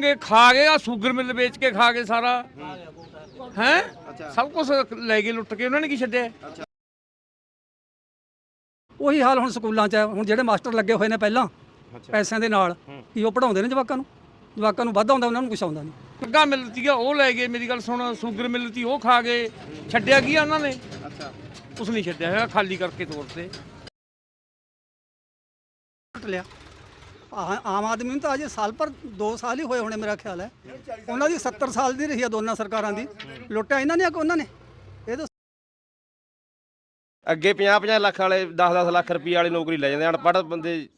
ਚਾਹਣਗੇ ਖਾ ਗਏ ਆ ਸ਼ੂਗਰ ਮਿਲ ਵੇਚ ਕੇ ਖਾ ਗਏ ਸਾਰਾ। ਹੈ? ਸਭ ਕੁਝ ਲੈ ਗਏ ਲੁੱਟ ਕੇ ਉਹਨਾਂ ਨੇ ਕੀ ਛੱਡਿਆ? ਉਹੀ ਹਾਲ ਹੁਣ ਸਕੂਲਾਂ 'ਚ ਹੈ। ਹੁਣ ਜਿਹੜੇ ਮਾਸਟਰ ਲੱਗੇ ਹੋਏ ਨੇ ਪਹਿਲਾਂ ਪੈਸਿਆਂ ਦੇ ਨਾਲ ਕੀ ਉਹ ਪੜਾਉਂਦੇ ਨੇ ਜਵਾਕਾਂ ਨੂੰ? ਜਵਾਕਾਂ ਨੂੰ ਵੱਧ ਆਉਂਦਾ ਉਹਨਾਂ ਨੂੰ ਕੁਛ ਆਉਂਦਾ ਨਹੀਂ। ਪੱਗਾ ਮਿਲਦੀ ਆ ਉਹ ਲੈ ਗਏ ਮੇਰੀ ਗੱਲ ਸੁਣ ਸ਼ੂਗਰ ਮਿਲਦੀ ਉਹ ਖਾ ਗਏ। ਛੱਡਿਆ ਕੀ ਆ ਉਹਨਾਂ ਨੇ? ਅੱਛਾ। ਕੁਛ ਨਹੀਂ ਛੱਡਿਆ ਹੈਗਾ ਖਾਲੀ ਕਰਕੇ ਤੋਰ ਤੇ ਕੱਟ ਲਿਆ। ਆ- ਆਮ ਆਦਮੀ ਨੂੰ ਤਾਂ ਅਜੇ ਸਾਲ ਪਰ 2 ਸਾਲ ਹੀ ਹੋਏ ਹੋਣੇ ਮੇਰਾ ਖਿਆਲ ਹੈ। ਉਹਨਾਂ ਦੀ 70 ਸਾਲ ਦੀ ਰਹੀ ਆ ਦੋਨਾਂ ਸਰਕਾਰਾਂ ਦੀ। ਲੁੱਟਿਆ ਇਹਨਾਂ ਨੇ ਕਿ ਉਹਨਾਂ ਨੇ? ਇਹ ਤਾਂ ਅੱਗੇ 50 50 ਲੱਖ ਵਾਲੇ 10 10 ਲੱਖ ਰੁਪਏ ਵਾਲੀ ਨੌਕਰੀ ਲੈ ਜਾਂਦੇ ਅਨਪੜ੍ਹ ਬੰਦੇ।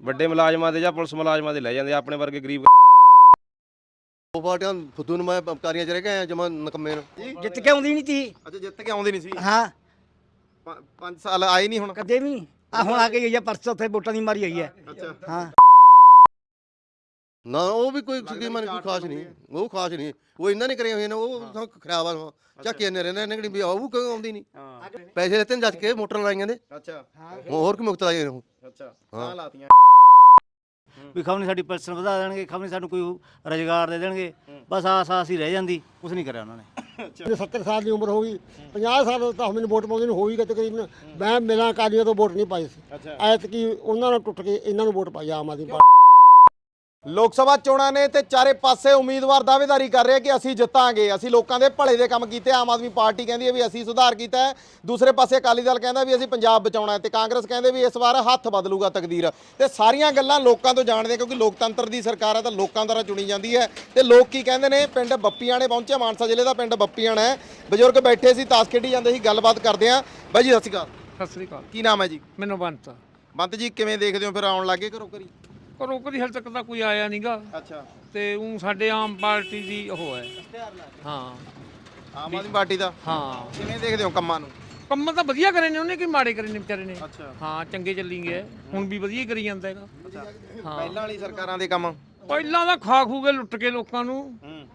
ਵੱਡੇ ਮੁਲਾਜ਼ਮਾਂ ਦੇ ਜਾਂ ਪੁਲਿਸ ਮੁਲਾਜ਼ਮਾਂ ਦੇ ਲੈ ਜਾਂਦੇ ਆਪਣੇ ਵਰਗੇ ਗਰੀਬ ਉਹ ਪਾਰਟੀਆਂ ਫੁੱਦੂ ਨਮਾਇ ਕਾਰੀਆਂ ਚ ਰਹਿ ਗਏ ਜਮਾ ਨਕਮੇ ਨੂੰ। ਜਿੱਤ ਕੇ ਆਉਂਦੀ ਨਹੀਂ ਤੀ। ਅੱਛਾ ਜਿੱਤ ਕੇ ਆਉਂਦੇ ਨਹੀਂ ਸੀ? ਹਾਂ। 5 ਸਾਲ ਆਏ ਨਹੀਂ ਹੁਣ। ਕਦੇ ਵੀ ਆ ਹੁਣ ਆ ਕੇ ਗਈ ਆ ਪਰਸੋਂ ਉੱਥੇ ਵੋਟਾਂ ਦੀ ਮਾਰੀ ਆਈ ਹੈ ਅੱਛਾ। ਹਾਂ। ਨਾ ਉਹ ਵੀ ਕੋਈ ਸਕੀਮਾਂ ਨਹੀਂ ਕੋਈ ਖਾਸ ਨਹੀਂ। ਉਹ ਖਾਸ ਨਹੀਂ। ਉਹ ਇਹਨਾਂ ਨੇ ਕਰੇ ਹੋਏ ਨੇ ਉਹ ਤਾਂ ਖਰਾਬ ਆ। ਚੱਕ ਇਹਨੇ ਰਹਿੰਦੇ ਨੇ ਕਿ ਵੀ ਆਉ ਕਿਉਂ ਆਉਂਦੀ ਨਹੀਂ ਪੈਸੇ ਦਿੱਤੇ ਨੇ ਜੱਜ ਕੇ ਮੋਟਰ ਲਾਈਆਂ ਦੇ ਅੱਛਾ। ਹੋਰ ਕੀ ਮੁਕਤ ਲਾਈਆਂ ਨੇ ਅੱਛਾ। ਹਾਂ। ਲਾਤੀਆਂ। ਵੀ ਖਮਨੀ ਸਾਡੀ ਪੈਨਸ਼ਨ ਵਧਾ ਦੇਣਗੇ ਖਮਨੀ ਸਾਨੂੰ ਕੋਈ ਰੋਜ਼ਗਾਰ ਦੇ ਦੇਣਗੇ। ਬਸ ਆਸ ਆਸ ਹੀ ਰਹਿ ਜਾਂਦੀ ਕੁਝ ਨਹੀਂ ਕਰਿਆ ਉਹਨਾਂ ਨੇ। ਜੇ 70 ਸਾਲ ਦੀ ਉਮਰ ਹੋ ਗਈ 50 ਸਾਲ ਤਾਂ ਮੈਨੂੰ ਵੋਟ ਪਾਉਂਦੇ ਨੂੰ ਹੋ ਹੀ ਗਏ ਤਕਰੀਬਨ। ਮੈਂ ਮਿਲਾਂ ਕਾਲੀਆਂ ਤੋਂ ਵੋਟ ਨਹੀਂ ਪਾਈ ਸੀ। ਅੱਛਾ। ਐਤਕੀ ਉਹਨਾਂ ਨਾਲ ਟੁੱਟ ਕੇ ਇਹਨਾਂ ਨੂੰ ਵੋਟ ਪਾਈ ਆਮ ਆਦਮੀ ਪਾਰਟੀ। ਲੋਕ ਸਭਾ ਚੋਣਾਂ ਨੇ ਤੇ ਚਾਰੇ ਪਾਸੇ ਉਮੀਦਵਾਰ ਦਾਅਵੇਦਾਰੀ ਕਰ ਰਹੇ ਕਿ ਅਸੀਂ ਜਿੱਤਾਂਗੇ। ਅਸੀਂ ਲੋਕਾਂ ਦੇ ਭਲੇ ਦੇ ਕੰਮ ਕੀਤੇ ਆਮ ਆਦਮੀ ਪਾਰਟੀ ਕਹਿੰਦੀ ਹੈ ਵੀ ਅਸੀਂ ਸੁਧਾਰ ਕੀਤਾ ਹੈ। ਦੂਸਰੇ ਪਾਸੇ ਅਕਾਲੀ ਦਲ ਕਹਿੰਦਾ ਵੀ ਅਸੀਂ ਪੰਜਾਬ ਬਚਾਉਣਾ ਹੈ ਤੇ ਕਾਂਗਰਸ ਕਹਿੰਦੇ ਵੀ ਇਸ ਵਾਰ ਹੱਥ ਬਦਲੂਗਾ ਤਕਦੀਰ। ਤੇ ਸਾਰੀਆਂ ਗੱਲਾਂ ਲੋਕਾਂ ਤੋਂ ਜਾਣਦੇ ਕਿਉਂਕਿ ਲੋਕਤੰਤਰ ਦੀ ਸਰਕਾਰ ਹੈ ਤਾਂ ਲੋਕਾਂ ਦੁਆਰਾ ਚੁਣੀ ਜਾਂਦੀ ਹੈ। ਤੇ ਲੋਕ ਕੀ ਕਹਿੰਦੇ ਨੇ ਪਿੰਡ ਬੱਪੀਆਣੇ ਪਹੁੰਚੇ ਮਾਨਸਾ ਜ਼ਿਲ੍ਹੇ ਦਾ ਪਿੰਡ ਬੱਪੀਆਣਾ ਹੈ। ਬਜ਼ੁਰਗ ਬੈਠੇ ਸੀ ਤਾਸ਼ ਖੇਡੀ ਜਾਂਦੇ ਸੀ ਗੱਲਬਾਤ ਕਰਦੇ ਹਾਂ। ਬਾਈ ਜੀ ਸਤਿ ਸ਼੍ਰੀ ਅਕਾਲ। ਸਤਿ ਸ੍ਰੀ ਅਕਾਲ। ਕੀ ਨਾਮ ਹੈ ਜੀ? ਮੈਨੂੰ ਬੰਤ। ਬੰਤ ਜੀ ਕਿਵੇਂ ਦੇਖਦੇ ਹੋ? ਫਿਰ ਆਉਣ ਲੱਗੇ ਘਰੋਂ ਘਰੀ? ਪਰ ਕਦੀ ਹਾਲੇ ਤੱਕ ਤਾਂ ਕੋਈ ਆਇਆ ਨਹੀਂਗਾ ਅੱਛਾ। ਤੇ ਉਹ ਸਾਡੇ ਆਮ ਪਾਰਟੀ ਦੀ ਉਹ ਹੈ। ਹਾਂ। ਆਮ ਆਦਮੀ ਪਾਰਟੀ ਦਾ? ਹਾਂ। ਕਿਵੇਂ ਦੇਖਦੇ ਹੋ ਕੰਮਾਂ ਨੂੰ? ਕੰਮ ਤਾਂ ਵਧੀਆ ਕਰੇ ਨੇ ਉਹਨੇ ਕਿ ਮਾੜੇ ਕਰੇ ਨੇ ਵਿਚਾਰੇ ਨੇ। ਅੱਛਾ। ਹਾਂ ਚੰਗੇ ਚੱਲੀ ਗਏ ਹੁਣ ਵੀ ਵਧੀਆ ਹੀ ਕਰੀ ਜਾਂਦਾ ਹੈਗਾ। ਪਹਿਲਾਂ ਵਾਲੀ ਸਰਕਾਰਾਂ ਦੇ ਕੰਮ? ਪਹਿਲਾਂ ਤਾਂ ਖਾ ਖੂ ਕੇ ਲੁੱਟ ਕੇ ਲੋਕਾਂ ਨੂੰ। ਹੂੰ।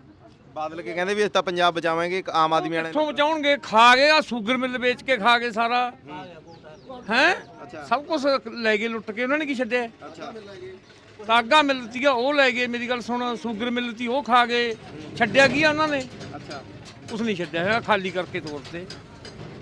ਬਾਦਲ ਕੇ ਕਹਿੰਦੇ ਵੀ ਅਸੀਂ ਤਾਂ ਪੰਜਾਬ ਬਚਾਵਾਂਗੇ ਇੱਕ ਆਮ ਆਦਮੀ ਵਾਲੇ ਕਿੱਥੋਂ ਬਚਾਉਣਗੇ? ਖਾ ਗਏ ਆ ਸ਼ੂਗਰ ਮਿਲ ਵੇਚ ਕੇ ਖਾ ਗਏ ਸਾਰਾ। ਹੈ। ਸਭ ਕੁਝ ਲੈ ਗਏ ਲੁੱਟ ਕੇ ਉਹਨਾਂ ਨੇ ਕੀ ਛੱਡਿਆ? ਅੱਛਾ। ਤਾਗਾ ਮਿਲਦੀ ਆ ਉਹ ਲੈ ਗਏ ਮੇਰੀ ਗੱਲ ਸੁਣ ਸ਼ੂਗਰ ਮਿਲਦੀ ਉਹ ਖਾ ਗਏ। ਛੱਡਿਆ ਕੀ ਆ ਉਹਨਾਂ ਨੇ? ਅੱਛਾ। ਕੁਛ ਨਹੀਂ ਛੱਡਿਆ ਹੈਗਾ ਖਾਲੀ ਕਰਕੇ ਤੋਰ ਤੇ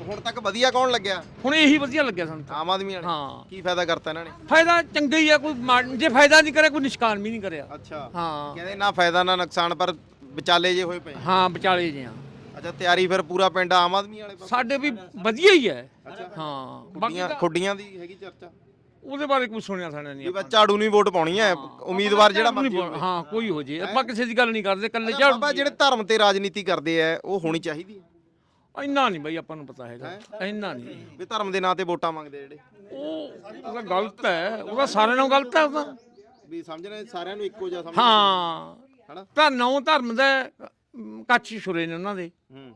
ਹੁਣ ਤੱਕ ਵਧੀਆ ਕੌਣ ਲੱਗਿਆ? ਹੁਣ ਇਹੀ ਵਧੀਆ ਲੱਗਿਆ ਸਾਨੂੰ ਤਾਂ। ਆਮ ਆਦਮੀ ਵਾਲੇ? ਹਾਂ। ਕੀ ਫਾਇਦਾ ਕਰਤਾ ਇਹਨਾਂ ਨੇ? ਫਾਇਦਾ ਚੰਗਾ ਹੀ ਆ ਕੋਈ ਮਾੜ- ਜੇ ਫਾਇਦਾ ਨਹੀਂ ਕਰਿਆ ਕੋਈ ਨਿਸ਼ਕਾਨ ਵੀ ਨਹੀਂ ਕਰਿਆ। ਅੱਛਾ। ਹਾਂ। ਕਹਿੰਦੇ ਨਾ ਫਾਇਦਾ ਨਾ ਨੁਕਸਾਨ ਪਰ ਵਿਚਾਲੇ ਜੇ ਹੋਏ ਪਏ। ਹਾਂ ਵਿਚਾਲੇ ਜੇ ਆ। ਅੱਛਾ ਤਿਆਰੀ ਫਿਰ ਪੂਰਾ ਪਿੰਡ ਆਮ ਆਦਮੀ ਵਾਲੇ ਪਾਸੇ? ਸਾਡੇ ਵੀ ਵਧੀਆ ਹੀ ਹੈ। ਹਾਂ। ਬਾਕੀ ਖੁੱਡੀਆਂ ਦੀ ਹੈਗੀ ਚਰਚਾ? ਉਹਦੇ ਬਾਰੇ ਕੁਝ ਸੁਣਿਆ ਸਾਡਾ ਨਹੀਂ ਵੀ ਬਸ ਝਾੜੂ ਨੂੰ ਹੀ ਵੋਟ ਪਾਉਣੀ ਹੈ ਉਮੀਦਵਾਰ ਜਿਹੜਾ ਮਰਜ਼ੀ ਹਾਂ ਕੋਈ ਹੋ ਜੇ। ਆਪਾਂ ਕਿਸੇ ਦੀ ਗੱਲ ਨਹੀਂ ਕਰਦੇ ਕੱਲੇ ਹੋਵੇ। ਬਾਬਾ ਜਿਹੜੇ ਧਰਮ ਤੇ ਰਾਜਨੀਤੀ ਕਰਦੇ ਆ ਉਹ ਹੋਣੀ ਚਾਹੀਦੀ ਹੈ? ਇੰਨਾ ਨਹੀਂ ਬਈ ਆਪਾਂ ਨੂੰ ਪਤਾ ਹੈਗਾ। ਇੰਨਾ ਨਹੀਂ। ਵੀ ਧਰਮ ਦੇ ਨਾਂ ਤੇ ਵੋਟਾਂ ਮੰਗਦੇ ਜਿਹੜੇ। ਉਹ ਉਹਦਾ ਗਲਤ ਹੈ ਉਹਦਾ ਸਾਰਿਆਂ ਨਾਲੋਂ ਗਲਤ ਹੈ ਉਹਦਾ ਵੀ ਸਮਝਣਾ ਸਾਰਿਆਂ ਨੂੰ ਇੱਕੋ ਜਿਹਾ ਸਮਝ ਹਾਂ। ਹਨਾ? ਤਾਂ ਨੌ ਧਰਮ ਦਾ ਅਮ, ਕੱਚ ਛੁਰੇ ਨੇ ਉਹਨਾਂ ਦੇ। ਹੂੰ।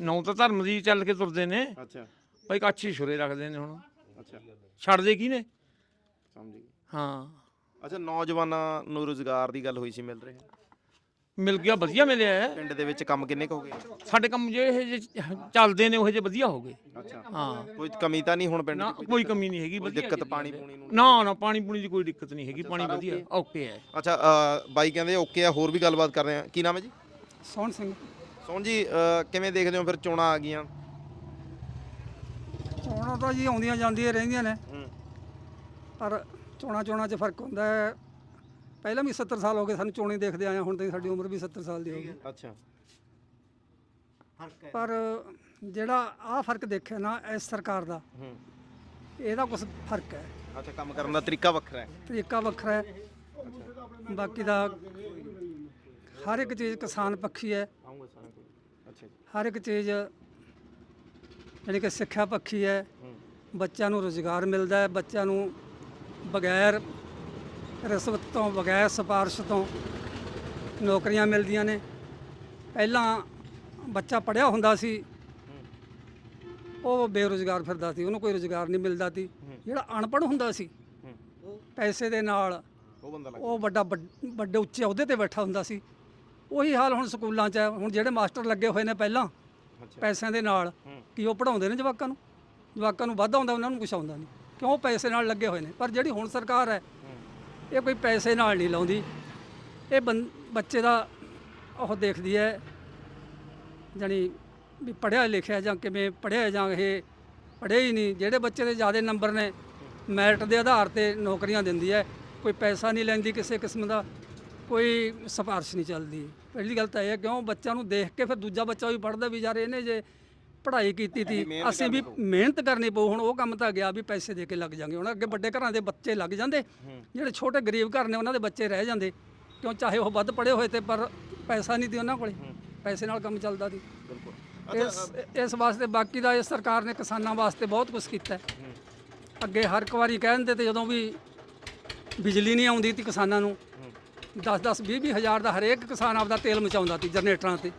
ਨੌ ਤਾਂ ਧਰਮ ਦੀ ਚੱਲ ਕੇ ਤੁਰਦੇ ਨੇ। ਅੱਛਾ। ਭਾਈ ਕੱਚ ਹੀ ਛੁਰੇ ਰੱਖਦੇ ਨੇ ਹੁਣ। ਅੱਛਾ। ਛੱਡਦੇ ਕੀ ਨੇ? ਸਮਝ ਹਾਂ। ਅੱਛਾ ਨੌਜਵਾਨਾਂ ਨੂੰ ਰੋਜ਼ਗਾਰ ਦੀ ਗੱਲ ਹੋਈ ਸੀ ਮਿਲ ਰਿਹਾ ਮਿਲ ਗਿਆ ਵਧੀਆ ਮਿਲਿਆ ਹੈ। ਪਿੰਡ ਦੇ ਵਿੱਚ ਕੰਮ ਕਿੰਨੇ ਕੁ ਹੋ ਗਏ? ਸਾਡੇ ਕੰਮ ਜੇ ਇਹ ਜਿਹੇ ਚੱਲਦੇ ਨੇ ਉਹ ਜਿਹੇ ਵਧੀਆ ਹੋ ਗਏ। ਅੱਛਾ। ਹਾਂ। ਕੋਈ ਕਮੀ ਤਾਂ ਨਹੀਂ ਹੁਣ ਪਿੰਡ ਨਾ 'ਚ ਕੋਈ ਕਮੀ ਨਹੀਂ ਹੈਗੀ ਕੋਈ ਵਧੀਆ ਦਿੱਕਤ ਚੱਲੀ ਪਾਣੀ ਜਾਂਦਾ। ਪੂਣੀ ਨੂੰ? ਨਾ ਨਾ ਪਾਣੀ ਪੂਣੀ ਦੀ ਕੋਈ ਦਿੱਕਤ ਨਹੀਂ ਹੈਗੀ ਪਾਣੀ ਵਧੀਆ ਓਕੇ ਹੈ। ਅੱਛਾ ਅ, ਬਾਈ ਕਹਿੰਦੇ ਓਕੇ ਆ ਹੋਰ ਵੀ ਗੱਲਬਾਤ ਕਰਦੇ ਆ ਕੀ ਨਾਮ ਹੈ ਜੀ? ਸੋਹਣ ਸਿੰਘ। ਸੋਹਣ ਜੀ ਅ, ਕਿਵੇਂ ਦੇਖਦੇ ਹੋ ਫਿਰ ਚੋਣਾਂ ਆ ਗਈਆਂ? ਚੋਣਾਂ ਤਾਂ ਜੀ ਆਉਂਦੀਆਂ ਜਾਂਦੀਆਂ ਰਹਿੰਦੀਆਂ ਨੇ। ਹੂੰ। ਪਰ ਚੋਣਾਂ ਚੋਣਾਂ 'ਚ ਫ਼ਰਕ ਹੁੰਦਾ ਹੈ। ਪਹਿਲਾਂ ਵੀ 70 ਸਾਲ ਹੋ ਗਏ ਸਾਨੂੰ ਚੋਣੇ ਦੇਖਦੇ ਆਏ ਹਾਂ, ਹੁਣ ਤਾਂ ਸਾਡੀ ਉਮਰ ਵੀ 70 ਸਾਲ ਦੀ ਹੋ ਗਈ। ਅੱਛਾ। ਪਰ ਜਿਹੜਾ ਆਹ ਫ਼ਰਕ ਦੇਖਿਆ ਨਾ ਇਸ ਸਰਕਾਰ ਦਾ ਹੂੰ। ਇਹਦਾ ਕੁਝ ਫ਼ਰਕ ਹੈ। ਅੱਛਾ ਕੰਮ ਕਰਨ ਦਾ ਤਰੀਕਾ ਵੱਖਰਾ ਹੈ। ਤਰੀਕਾ ਵੱਖਰਾ ਹੈ। ਬਾਕੀ ਦਾ ਹਰ ਇੱਕ ਚੀਜ਼ ਕਿਸਾਨ ਪੱਖੀ ਹੈ। ਆਉਂਗਾ ਸਾਰਾ ਕੁਝ ਅੱਛਾ ਜੀ। ਹਰ ਇੱਕ ਚੀਜ਼ ਯਾਨੀ ਕਿ ਸਿੱਖਿਆ ਪੱਖੀ ਹੈ। ਬੱਚਿਆਂ ਨੂੰ ਰੋਜ਼ਗਾਰ ਮਿਲਦਾ ਹੈ। ਬੱਚਿਆਂ ਨੂੰ ਬਗੈਰ ਰਿਸ਼ਵਤ ਤੋਂ ਬਗੈਰ ਸਿਫਾਰਿਸ਼ ਤੋਂ ਨੌਕਰੀਆਂ ਮਿਲਦੀਆਂ ਨੇ। ਪਹਿਲਾਂ ਬੱਚਾ ਪੜਿਆ ਹੁੰਦਾ ਸੀ। ਉਹ ਬੇਰੁਜ਼ਗਾਰ ਫਿਰਦਾ ਸੀ। ਉਹਨੂੰ ਕੋਈ ਰੋਜ਼ਗਾਰ ਨਹੀਂ ਮਿਲਦਾ ਸੀ। ਜਿਹੜਾ ਅਨਪੜ੍ਹ ਹੁੰਦਾ ਸੀ ਪੈਸੇ ਦੇ ਨਾਲ ਉਹ ਵੱਡ- ਵੱਡੇ ਉੱਚੇ ਅਹੁਦੇ ਤੇ ਬੈਠਾ ਹੁੰਦਾ ਸੀ। ਉਹੀ ਹਾਲ ਹੁਣ ਸਕੂਲਾਂ 'ਚ ਹੈ। ਹੁਣ ਜਿਹੜੇ ਮਾਸਟਰ ਲੱਗੇ ਹੋਏ ਨੇ ਪਹਿਲਾਂ ਪੈਸਿਆਂ ਦੇ ਨਾਲ ਕੀ ਉਹ ਪੜਾਉਂਦੇ ਨੇ ਜਵਾਕਾਂ ਨੂੰ? ਜਵਾਕਾਂ ਨੂੰ ਵੱਧ ਆਉਂਦਾ ਉਹਨਾਂ ਨੂੰ ਕੁਛ ਆਉਂਦਾ ਨਹੀਂ। ਕਿਉਂ? ਪੈਸੇ ਨਾਲ ਲੱਗੇ ਹੋਏ ਨੇ। ਪਰ ਜਿਹੜੀ ਹੁਣ ਸਰਕਾਰ ਹੈ ਇਹ ਕੋਈ ਪੈਸੇ ਨਾਲ ਨਹੀਂ ਲਾਉਂਦੀ। ਇਹ ਬੰ- ਬੱਚੇ ਦਾ ਉਹ ਦੇਖਦੀ ਹੈ ਜਾਣੀ ਵੀ ਪੜ੍ਹਿਆ ਲਿਖਿਆ ਜਾਂ ਕਿਵੇਂ ਪੜ੍ਹਿਆ ਜਾਂ ਇਹ ਪੜ੍ਹੇ ਹੀ ਨਹੀਂ। ਜਿਹੜੇ ਬੱਚੇ ਦੇ ਜ਼ਿਆਦਾ ਨੰਬਰ ਨੇ ਮੈਰਿਟ ਦੇ ਆਧਾਰ ਤੇ ਨੌਕਰੀਆਂ ਦਿੰਦੀ ਹੈ ਕੋਈ ਪੈਸਾ ਨਹੀਂ ਲੈਂਦੀ ਕਿਸੇ ਕਿਸਮ ਦਾ। ਕੋਈ ਸਿਫਾਰਿਸ਼ ਨਹੀਂ ਚੱਲਦੀ। ਪਹਿਲੀ ਗੱਲ ਤਾਂ ਇਹ ਹੈ ਕਿਉਂ ਬੱਚਾ ਨੂੰ ਦੇਖ ਕੇ ਫਿਰ ਦੂਜਾ ਬੱਚਾ ਵੀ ਪੜ੍ਹਦਾ ਵੀ ਯਾਰ ਇਹਨੇ ਜੇ ਪੜ੍ਹਾਈ ਕੀਤੀ ਤੀ ਅਸੀਂ ਵੀ ਮਿਹਨਤ ਕਰਨੀ ਪਊ ਹੁਣ ਉਹ ਕੰਮ ਤਾਂ ਗਿਆ ਵੀ ਪੈਸੇ ਦੇ ਕੇ ਲੱਗ ਜਾਂਗੇ। ਹੁਣ ਅੱਗੇ ਵੱਡੇ ਘਰਾਂ ਦੇ ਬੱਚੇ ਲੱਗ ਜਾਂਦੇ ਜਿਹੜੇ ਛੋਟੇ ਗਰੀਬ ਘਰ ਨੇ ਉਹਨਾਂ ਦੇ ਬੱਚੇ ਰਹਿ ਜਾਂਦੇ। ਕਿਉਂ ਚਾਹੇ ਉਹ ਵੱਧ ਪੜ੍ਹੇ ਹੋਏ ਤੇ ਪਰ ਪੈਸਾ ਨਹੀਂ ਤੀ ਉਹਨਾਂ ਕੋਲੇ ਪੈਸੇ ਨਾਲ ਕੰਮ ਚੱਲਦਾ ਸੀ ਇਸ ਇਸ ਵਾਸਤੇ ਬਾਕੀ ਦਾ ਇਹ ਸਰਕਾਰ ਨੇ ਕਿਸਾਨਾਂ ਵਾਸਤੇ ਬਹੁਤ ਕੁਝ ਕੀਤਾ। ਅੱਗੇ ਹਰ ਇੱਕ ਵਾਰੀ ਕਹਿੰਦੇ ਤੇ ਜਦੋਂ ਵੀ ਬਿਜਲੀ ਨਹੀਂ ਆਉਂਦੀ ਤੀ ਕਿਸਾਨਾਂ ਨੂੰ 10 10 20 20 ਹਜ਼ਾਰ ਦਾ ਹਰੇਕ ਕਿਸਾਨ ਆਪਦਾ ਤੇਲ ਮਚਾਉਂਦਾ ਤੀ ਜਨਰੇਟਰਾਂ ਤੇ।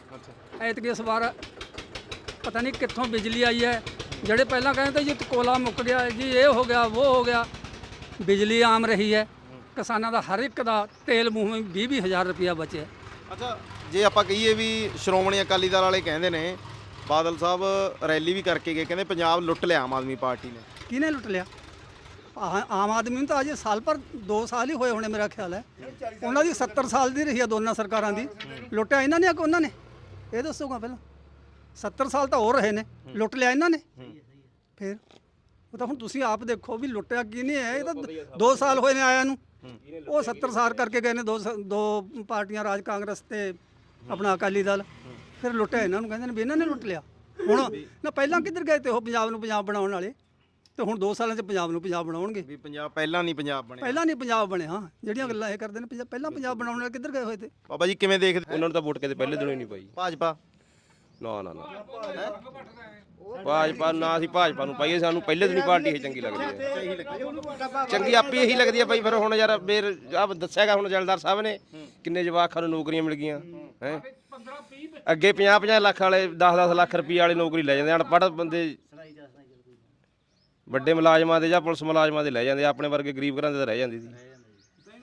ਐਤਕੀ ਇਸ ਵਾਰ ਪਤਾ ਨਹੀਂ ਕਿੱਥੋਂ ਬਿਜਲੀ ਆਈ ਹੈ। ਜਿਹੜੇ ਪਹਿਲਾਂ ਕਹਿੰਦੇ ਜੀ ਕੋਲਾ ਮੁੱਕ ਗਿਆ ਜੀ ਇਹ ਹੋ ਗਿਆ ਉਹ ਹੋ ਗਿਆ ਬਿਜਲੀ ਆਮ ਰਹੀ ਹੈ। ਕਿਸਾਨਾਂ ਦਾ ਹਰ ਇੱਕ ਦਾ ਤੇਲ ਮੂੰਹ 20 20 ਹਜ਼ਾਰ ਰੁਪਇਆ ਬਚਿਆ। ਅੱਛਾ ਜੇ ਆਪਾਂ ਕਹੀਏ ਵੀ ਸ਼੍ਰੋਮਣੀ ਅਕਾਲੀ ਦਲ ਵਾਲੇ ਕਹਿੰਦੇ ਨੇ ਬਾਦਲ ਸਾਹਿਬ ਰੈਲੀ ਵੀ ਕਰਕੇ ਗਏ ਕਹਿੰਦੇ ਪੰਜਾਬ ਲੁੱਟ ਲਿਆ ਆਮ ਆਦਮੀ ਪਾਰਟੀ ਨੇ। ਕਿਹਨੇ ਲੁੱਟ ਲਿਆ? ਆ- ਆਮ ਆਦਮੀ ਨੂੰ ਤਾਂ ਅਜੇ ਸਾਲ ਪਰ 2 ਸਾਲ ਹੀ ਹੋਏ ਹੋਣੇ ਮੇਰਾ ਖਿਆਲ ਹੈ। ਉਹਨਾਂ ਦੀ 70 ਸਾਲ ਦੀ ਰਹੀ ਹੈ ਦੋਨਾਂ ਸਰਕਾਰਾਂ ਦੀ। ਲੁੱਟਿਆ ਇਹਨਾਂ ਨੇ ਆ ਕਿ ਉਹਨਾਂ ਨੇ? ਇਹ ਦੱਸੋਗਾ ਪਹਿਲਾਂ। 70 ਸਾਲ ਤਾਂ ਹੋ ਰਹੇ ਨੇ। ਲੁੱਟ ਲਿਆ ਇਹਨਾਂ ਨੇ। ਫਿਰ? ਉਹ ਤਾਂ ਹੁਣ ਤੁਸੀਂ ਆਪ ਦੇਖੋ ਵੀ ਲੁੱਟਿਆ ਕੀ ਨਹੀਂ ਹੈ। ਇਹ ਤਾਂ 2 ਸਾਲ ਹੋਏ ਨੇ ਆਇਆ ਨੂੰ। ਉਹ 70 ਸਾਲ ਕਰਕੇ ਗਏ ਨੇ ਦੋ ਸ- ਦੋ ਪਾਰਟੀਆਂ, ਰਾਜ ਕਾਂਗਰਸ ਤੇ ਆਪਣਾ ਅਕਾਲੀ ਦਲ। ਫਿਰ ਲੁੱਟਿਆ ਇਹਨਾਂ ਨੂੰ। ਕਹਿੰਦੇ ਨੇ ਵੀ ਇਹਨਾਂ ਨੇ ਲੁੱਟ ਲਿਆ। ਹੁਣ ਨਾ ਪਹਿਲਾਂ ਕਿੱਧਰ ਗਏ ਤੇ ਉਹ ਪੰਜਾਬ ਨੂੰ ਪੰਜਾਬ ਬਣਾਉਣ ਵਾਲੇ? ਤੇ ਹੁਣ 2 ਸਾਲਾਂ 'ਚ ਪੰਜਾਬ ਨੂੰ ਪੰਜਾਬ ਬਣਾਉਣਗੇ। ਵੀ ਪੰਜਾਬ ਪਹਿਲਾਂ ਨਹੀਂ ਪੰਜਾਬ ਬਣਿਆ। ਪਹਿਲਾਂ ਨਹੀਂ ਪੰਜਾਬ ਬਣਿਆ ਜਿਹੜੀਆਂ ਗੱਲਾਂ ਇਹ ਕਰਦੇ ਨੇ ਪੰਜਾਬ ਪਹਿਲਾਂ ਪੰਜਾਬ ਬਣਾਉਣ ਵਾਲੇ ਕਿੱਧਰ ਗਏ ਹੋਏ ਤੇ? ਬਾਬਾ ਜੀ ਕਿਵੇਂ ਦੇਖਦੇ ਉਹਨਾਂ ਨੂੰ ਤਾਂ ਵੋਟ ਕਿਤੇ ਪਹਿਲੇ ਦਿਨੋਂ ਹੀ ਨਹੀਂ ਪਾਈ। ਭਾਜਪਾ? ਨਾ ਨਾ ਨਾ। ਭਾਜਪਾ ਨਾ ਅਸੀਂ ਭਾਜਪਾ ਨੂੰ ਪਾਈਏ ਸਾਨੂੰ ਪਹਿਲੇ ਦਿਨ ਹੀ ਪਾਰਟੀ ਇਹ ਚੰਗੀ ਲੱਗਦੀ ਹੈ। ਚੰਗੀ ਆਪੀ ਇਹੀ ਲੱਗਦੀ ਹੈ ਭਾਈ ਫਿਰ ਹੁਣ ਯਾਰ ਫੇਰ ਆਪ ਦੱਸਿਆਗਾ ਹੁਣ ਜਲਦਾਰ ਸਾਹਿਬ ਨੇ ਕਿੰਨੇ ਜਵਾਕਾਂ ਨੂੰ ਨੌਕਰੀਆਂ ਮਿਲ ਗਈਆਂ ਹੈ? ਅੱਗੇ 50 50 ਲੱਖ ਵਾਲੇ 10 10 ਲੱਖ ਰੁਪਏ ਵਾਲੇ ਨੌਕਰੀ ਲੈ ਜਾਂਦੇ ਅਨਪੜ੍ਹ ਬੰਦੇ ਵੱਡੇ ਮੁਲਾਜ਼ਮਾਂ ਦੇ ਜਾਂ ਪੁਲਿਸ ਮੁਲਾਜ਼ਮਾਂ ਦੇ ਲੈ ਜਾਂਦੇ ਆਪਣੇ ਵਰਗੇ ਗਰੀਬ ਘਰਾਂ ਦੇ ਤਾਂ ਰਹਿ ਜਾਂਦੀ ਸੀ।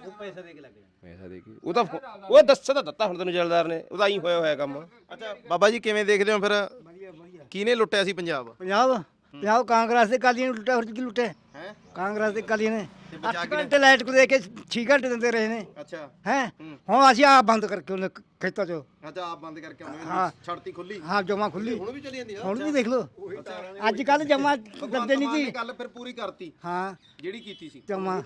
ਉਹ ਪੈਸੇ ਦੇ ਕੇ ਲੱਗ ਜਾਂਦੇ। ਪੈਸਾ ਦੇ ਕੇ। ਉਹ ਤਾਂ ਉਹ ਦੱਸ ਤਾਂ ਦਿੱਤਾ ਹੁਣ ਤੈਨੂੰ ਜਲਦਾਰ ਨੇ ਉਹਦਾ ਹੀ ਹੋਇਆ ਹੋਇਆ ਕੰਮ। ਅੱਛਾ ਬਾਬਾ ਜੀ ਕਿਵੇਂ ਦੇਖਦੇ ਹੋ ਫਿਰ? ਕਿਹਨੇ ਲੁੱਟਿਆ ਸੀ ਪੰਜਾਬ? ਪੰਜਾਬ? ਪੰਜਾਬ ਕਾਂਗਰਸ ਦੇ ਕਾਲੀਆਂ ਨੂੰ ਲੁੱਟਿਆ ਹੋਰ ਕੀ ਲੁੱਟਿਆ? ਹੈ? ਕਾਂਗਰਸ ਦੇ ਕਾਲੀਆਂ ਨੇ। 8 ਘੰਟੇ ਲਾਈਟ ਕੋ ਦੇ ਕੇ 6 ਘੰਟੇ ਦਿੰਦੇ ਰਹੇ ਨੇ। ਅੱਛਾ। ਹੈ? ਹੁਣ ਅਸੀਂ ਆ ਬੰਦ ਕਰਕੇ ਉਹਨੇ ਖ- ਖੇਤਾਂ 'ਚ। ਅੱਛਾ ਆਪ ਬੰਦ ਕਰਕੇ ਆਉਂਦੇ ਹਾਂ। ਛੜਤੀ ਖੁੱਲੀ। ਹਾਂ ਜਮਾ ਖੁੱਲੀ। ਹੁਣ ਵੀ ਚਲੀ ਜਾਂਦੀ ਆ। ਹੁਣ ਵੀ ਦੇਖ ਲਓ। ਅੱਜ ਕੱਲ ਜਮਾ ਦਿੰਦੇ ਨਹੀਂ ਜੀ। ਗੱਲ ਫਿਰ ਪੂਰੀ ਕਰਤੀ। ਹਾਂ। ਜਿਹੜੀ ਕੀਤੀ ਸੀ। ਜਮਾ।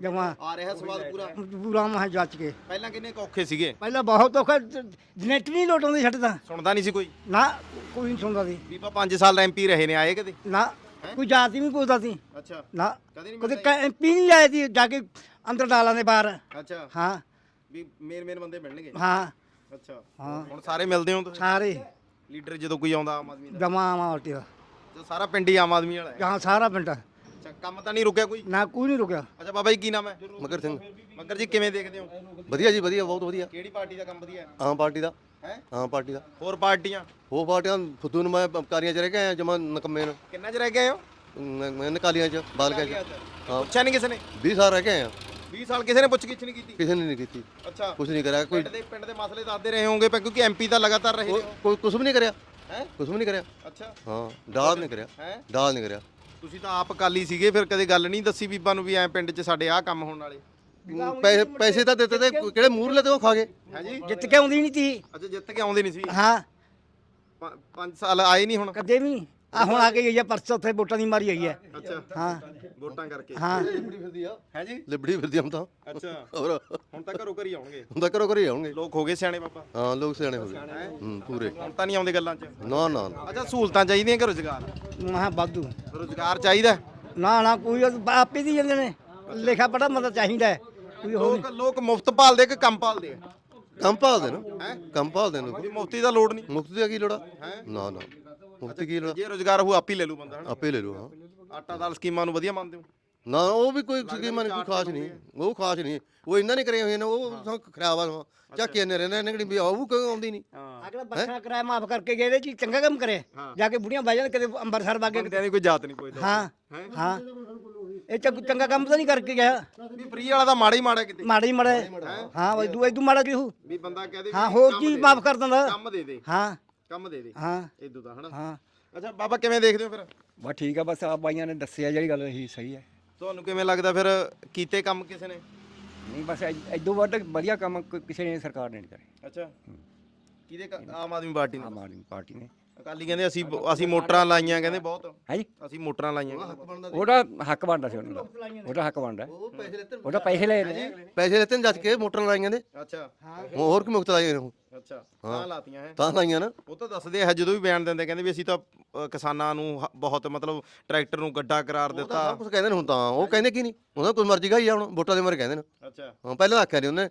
ਜਮਾ। ਆ ਰਿਹਾ ਸਵਾਲ ਪੂਰਾ। ਪੂਰਾ ਮਹਾ ਜੱਜ ਕੇ। ਪਹਿਲਾਂ ਕਿੰਨੇ ਕੁ ਔਖੇ ਸੀਗੇ? ਪਹਿਲਾਂ ਬਹੁਤ ਔਖਾ। ਜਨੇਟ ਨਹੀਂ ਲੋਟਾਉਂਦੇ ਛੱਡ ਤਾਂ। ਸੁਣਦਾ ਨਹੀਂ ਸੀ ਕੋਈ? ਨਾ ਕੋਈ ਨਹੀਂ ਸੁਣਦਾ ਸੀ। ਬੀਬਾ 5 ਸਾਲ ਐਮਪੀ ਰਹੇ ਨੇ ਆਏ ਕਦੇ? ਨਾ। ਕੋਈ ਜਾਤੀ ਨਹੀਂ ਪੁੱਛਦਾ ਸੀ। ਅੱਛਾ। ਨਾ ਕਦੇ ਨਹੀਂ ਕਦੇ ਐਮਪੀ ਨਹੀਂ ਆਏ ਸੀ ਜਾ ਕੇ ਅੰਦਰ ਡਾਲਾਂ ਦੇ ਬਾਹਰ। ਅੱਛਾ। ਹਾਂ। ਵੀ ਮੇਨ ਮੇਨ ਬੰਦੇ ਮਿਲਣਗੇ? ਹਾਂ। ਅੱਛਾ। ਹਾਂ। ਹੁਣ ਸਾਰੇ ਮਿਲਦੇ ਹੋ ਤੁਸੀਂ? ਸਾਰੇ। ਲੀਡਰ ਜਦੋਂ ਕੋਈ ਆਉਂਦਾ ਆਮ ਆਦਮੀ ਦਾ? ਜਮਾ ਮਾਰਟੀ ਦਾ। ਤਾਂ ਸਾਰਾ ਪਿੰਡ ਹੀ ਆਮ ਆਦਮੀ ਵਾਲਾ ਹੈ। ਜਹਾਂ ਸਾਰਾ ਪਿੰਡ। ਅੱਛਾ ਕੰਮ ਤਾਂ ਨਹੀਂ ਰੁਕਿਆ ਕੋਈ? ਨਾ ਕੋਈ ਨਹੀਂ ਰੁਕਿਆ। ਅੱਛਾ ਬਾਬਾ ਜੀ ਕੀ ਨਾਮ ਹੈ? ਮਗਰ ਸਿੰਘ। ਮੱਗਰ ਜੀ ਕਿਵੇਂ ਦੇਖਦੇ ਹੋ? ਵਧੀਆ ਜੀ ਵਧੀਆ ਬਹੁਤ ਵਧੀਆ। ਕਿਹੜੀ ਪਾਰਟੀ ਦਾ ਕੰਮ ਵਧੀਆ ਹੈ? ਆਮ ਪਾਰਟੀ ਦਾ। ਹੈ? ਆਮ ਪਾਰਟੀ ਦਾ ਹੋਰ ਪਾਰਟੀਆਂ? ਉਹ ਪਾਰਟੀਆਂ ਫੁੱਦੂ ਨੂੰ ਮੈਂ ਕਾਰੀਆਂ ਚ ਰਹਿ ਆਇਆ ਜਮਾ ਨਕਮੇ ਨੂੰ। ਕਿੰਨਾ ਚ ਰਹਿ ਗਏ ਹੋ? ਨ- ਮੈਂ ਨਕਾਲੀਆਂ ਚ ਬਾਲ ਕੇ ਚ। ਹਾਂ। ਪੁੱਛਿਆ ਨਹੀਂ ਕਿਸੇ ਨੇ? 20 ਸਾਲ ਰਹਿ ਕੇ ਆਇਆ। 20 ਸਾਲ ਕਿਸੇ ਨੇ ਪੁੱਛ ਗਿੱਛ ਨਹੀਂ ਕੀਤੀ? ਕਿਸੇ ਨੇ ਨਹੀਂ ਕੀਤੀ। ਅੱਛਾ। ਕੁਝ ਨਹੀਂ ਕਰਿਆ ਕੋਈ ਪਿੰਡ ਦੇ ਪਿੰਡ ਦੇ ਮਸਲੇ ਦੱਸਦੇ ਰਹੇ ਹੋਵੋਗੇ ਪਰ ਕਿਉਂਕਿ ਐਮਪੀ ਤਾਂ ਲਗਾਤਾਰ ਰਹੇ ਨੇ। ਕੋਈ ਕੁਝ ਵੀ ਨਹੀਂ ਕਰਿਆ। ਹੈ? ਕੁਝ ਵੀ ਨਹੀਂ ਕਰਿਆ। ਅੱਛਾ। ਹਾਂ ਡਾਲ ਨਹੀਂ ਕਰਿਆ। ਹੈ? ਡਾਲ ਨਹੀਂ ਕਰਿਆ। ਤੁਸੀਂ ਤਾਂ ਆਪ ਅਕਾਲੀ ਸੀਗੇ ਫਿਰ ਕਦੇ ਗੱਲ ਨਹੀਂ ਦੱਸੀ ਬੀਬਾ ਨੂੰ ਵੀ ਐ ਪਿੰਡ 'ਚ ਸਾਡੇ ਆਹ ਕੰਮ ਹੋਣ ਵਾਲੇ। ਪੈਸੇ ਪੈਸੇ ਤਾਂ ਦਿੱਤੇ ਤੇ ਕਿਹੜੇ ਮੂਰਲੇ ਤੇ ਉਹ ਖਾ ਗਏ? ਹਾਂਜੀ। ਜਿੱਤ ਕੇ ਆਉਂਦੀ ਨਹੀਂ ਤੀ ਅੱਛਾ ਜਿੱਤ ਕੇ ਆਉਂਦੇ ਨਹੀਂ ਸੀ। ਹਾਂ। 5 ਸਾਲ ਆਏ ਨਹੀਂ ਹੁਣ? ਕਦੇ ਵੀ ਨਹੀਂ। ਆ ਹੁਣ ਆ ਕੇ ਗਈ ਹੈ ਪਰਸੋਂ ਉੱਥੇ ਵੋਟਾਂ ਦੀ ਮਾਰੀ ਆਈ ਹੈ ਅੱਛਾ। ਹਾਂ। ਵੋਟਾਂ ਕਰਕੇ। ਹਾਂ। ਲਿਬੜੀ ਫਿਰਦੀ ਆ। ਹੈ ਜੀ ਲਿਬੜੀ ਫਿਰਦੀ ਹਮ ਤਾਂ। ਅੱਛਾ। ਹੋਰ। ਹੁਣ ਤਾਂ ਘਰੋਂ ਘਰੀ ਆਉਣਗੇ। ਹੁੰਦਾ ਕਰੋ ਕਰੀ ਆਉਂਗੇ ਲੋਕ ਹੋ ਗਏ ਸਿਆਣੇ ਬਾਬਾ। ਹਾਂ ਲੋਕ ਸਿਆਣੇ ਹੋ ਗਏ। ਹੂੰ ਪੂਰੇ। ਹੁਣ ਤਾਂ ਨਹੀਂ ਆਉਂਦੇ ਗੱਲਾਂ 'ਚ। ਨਾ ਨਾ ਨਾ। ਅੱਛਾ ਸਹੂਲਤਾਂ ਚਾਹੀਦੀਆਂ ਕਿ ਰੋਜ਼ਗਾਰ? ਮਹਾ ਵਾਧੂ। ਰੋਜ਼ਗਾਰ ਚਾਹੀਦਾ? ਨਾ ਨਾ ਕੋਈ ਉਹ ਆਪੇ ਦੀ ਜਾਂਦੇ ਨੇ। ਲਿਖਾ ਪੜਾ ਮਤਲਬ ਚਾਹੀਦਾ ਹੈ। ਕੋਈ ਹੋਰ ਲੋਕ ਲੋਕ ਮੁਫਤ ਭਾਲਦੇ ਕਿ ਕੰਮ ਭਾਲਦੇ ਆ? ਕੰਮ ਭਾਲਦੇ ਨਾ। ਕੰਮ ਭਾਲਦੇ ਨੇ। ਮੁਫਤੀ ਦਾ ਲੋੜ ਨਹੀਂ। ਮੁਫਤ ਦੀ ਕੀ ਲੋੜਾ ਨਾ ਨਾ। ਮੁਫਤ ਕੀ ਲੋੜਾ ਜੇ ਰੋਜ਼ਗਾਰ ਹੋਊ ਆਪ ਹੀ ਲੈ ਲੂ ਬੰਦਾ ਹਨਾ? ਆਪੇ ਲੈ ਲਓ ਹਾਂ। ਆਟਾ ਦਾਲ ਸਕੀਮਾਂ ਨੂੰ ਵਧੀਆ ਮੰਨਦੇ ਹੋ? ਨਾ ਉਹ ਵੀ ਕੋਈ ਸਕੀਮਾਂ ਨਹੀਂ ਕੋਈ ਖਾਸ ਨਹੀਂ। ਉਹ ਖਾਸ ਨਹੀਂ। ਉਹ ਇੰਨਾ ਨਹੀਂ ਕਰੇ ਹੋਏ ਨੇ ਉਹ ਸਭ ਖਰਾਬ ਆ ਚੱਕੇ ਨੇ ਰਹਿੰਦੇ ਨੇ ਕਿਹੜੀ ਵੀ ਆਉ ਕਿਉਂ ਆਉਂਦੀ ਨਹੀਂ। ਅਗਲਾ ਬੱਚਾ ਕਿਰਾਇਆ ਮਾਫ ਕਰਕੇ ਗਏ ਨੇ ਜੀ ਚੰਗਾ ਕੰਮ ਕਰੇ ਜਾ ਕੇ ਬੁੜੀਆਂ ਬਹਿ ਜਾਣ ਕਿਤੇ ਅੰਮ੍ਰਿਤਸਰ ਵਾਗੇ ਬੰਦਿਆਂ ਦੀ ਕੋਈ ਜਾਤ ਨਹੀਂ ਪੁੱਛਦਾ। ਹਾਂ? ਹਾਂ। ਇਹ ਚੰਗ- ਚੰਗਾ ਕੰਮ ਤਾਂ ਨਹੀਂ ਕਰਕੇ ਗਿਆ। ਵੀ ਫ੍ਰੀ ਵਾਲਾ ਤਾਂ ਮਾੜਾ ਹੀ ਮਾੜਾ ਕਿਤੇ। ਮਾੜਾ ਹੀ ਮਾੜਾ ਹੈ। ਹਾਂ ਵੈ ਦੂ ਮਾੜਾ ਕੀ ਹੂ ਵੀ ਬੰਦਾ ਕਹਦੇ ਹਾਂ ਹੋਰ ਕੀ ਮਾਫ ਕਰ ਦਿੰਦਾ। ਕੰਮ ਦੇ ਦੇ। ਹਾਂ। ਕੰਮ ਦੇ ਦੇ। ਹਾਂ। ਇਦੋਂ ਦਾ ਹਨਾ? ਹਾਂ। ਅੱਛਾ ਬਾਬਾ ਕਿਵੇਂ ਦੇਖਦੇ ਹੋ ਫਿਰ? ਬਸ ਠੀਕ ਆ ਬਸ ਆ ਬਾਈਆਂ ਨੇ ਦੱਸਿਆ ਜਿਹੜੀ ਗੱਲ ਇਹੀ ਸਹੀ ਹੈ। ਤੁਹਾਨੂੰ ਕਿਵੇਂ ਲੱਗਦਾ ਫਿਰ ਕੀਤੇ ਕੰਮ ਕਿਸੇ ਨੇ? ਨਹੀਂ ਬਸ ਐਦੋਂ ਵੱਧ ਵਧੀਆ ਕੰਮ ਕੋਈ ਕਿਸੇ ਨੇ ਸਰਕਾਰ ਨੇ ਨਹੀਂ ਕਰੇ। ਅੱਛਾ। ਕਿਹਦੇ ਕ- ਆਮ ਆਦਮੀ ਪਾਰਟੀ ਨੇ ਆਮ ਆਦਮੀ ਪਾਰਟੀ ਨੇ। ਅਕਾਲੀ ਕਹਿੰਦੇ ਅਸੀਂ ਅਸੀਂ ਮੋਟਰਾਂ ਲਾਈਆਂ ਕਹਿੰਦੇ ਬਹੁਤ। ਹੈ ਜੀ? ਅਸੀਂ ਮੋਟਰਾਂ ਲਾਈਆਂ। ਉਹਦਾ ਹੱਕ ਬਣਦਾ ਸੀ। ਉਹਨਾਂ। ਦਾ ਉਹਦਾ ਹੱਕ ਬਣਦਾ ਉਹ ਪੈਸੇ ਲੈਤੇ ਉਹਦਾ ਪੈਸੇ ਲਏ ਨੇ। ਪੈਸੇ ਲੈਤੇ ਜੱਜ ਕੇ ਮੋਟਰਾਂ ਲਾਈਆਂ ਨੇ। ਅੱਛਾ। ਹੋਰ ਕੀ ਮੁਕਤ ਲਾਈਆਂ ਨੇ ਉਹ? ਅੱਛਾ। ਤਾਂ ਲਾਤੀਆਂ ਹੈ। ਤਾਂ ਲਾਈਆਂ ਨਾ। ਉਹ ਤਾਂ ਦੱਸਦੇ ਆ ਜਦੋਂ ਵੀ ਬਿਆਨ ਦਿੰਦੇ ਕਹਿੰਦੇ ਵੀ ਅਸੀਂ ਤਾਂ ਕਿਸਾਨਾਂ ਨੂੰ ਬਹੁਤ ਮਤਲਬ ਟਰੈਕਟਰ ਨੂੰ ਗੱਡਾ ਕਰਾਰ ਉਹ ਤਾਂ ਦਿੱਤਾ। ਸਭ ਕੁਝ ਕਹਿੰਦੇ ਨੇ ਹੁਣ ਤਾਂ। ਉਹ ਕਹਿੰਦੇ ਕੀ ਨਹੀਂ? ਉਹਨਾਂ ਕੋਈ ਮਰਜ਼ੀ ਗਾਈ ਆ ਹੁਣ। ਵੋਟਾਂ ਦੇ ਮਾਰੇ ਕਹਿੰਦੇ ਨੇ। ਅੱਛਾ। ਹਾਂ ਪਹਿਲਾਂ ਆਖਿਆ ਨਹੀਂ ਉਹਨੇ।